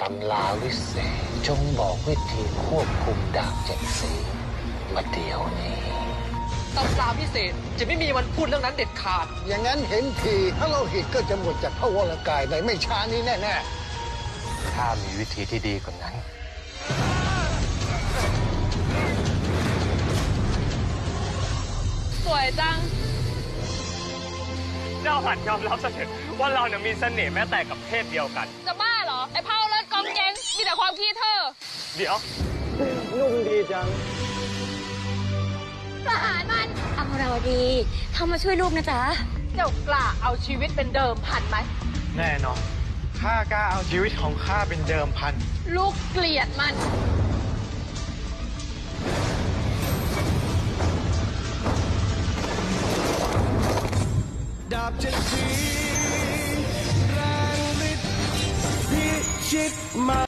ตำราวิเศษจงบอกวิธีควบคุมดาบเจ็ดสีมาเดี๋ยวนี้ตำราพิเศษจะไม่มีวันพูดเรื่องนั้นเด็ดขาด อย่างนั้นเห็นทีถ้าเราหิตก็จะหมดจากพระวรกายในไม่ช้านี้แน่ถ้ามีวิธีที่ดีกว่านั้น สวยจังเจ้าหัดยอมรับซะเถอะว่าเราเนี่ยมีเสน่ห์แม้แต่กับเพศเดียวกัน จะบ้าเหรอ ไอ้เผาเลิศ เดี๋ยวประหารมันอมราวดีเข้ามาช่วยลูกนะจ๊ะ เจ้ากล้าเอาชีวิตเป็นเดิมพันไหม แน่นอน ข้ากล้าเอาชีวิตของข้าเป็นเดิมพัน ลูกเกลียดมัน ดาบเจ็ดสีแรงฤทธิ์พิชิตมา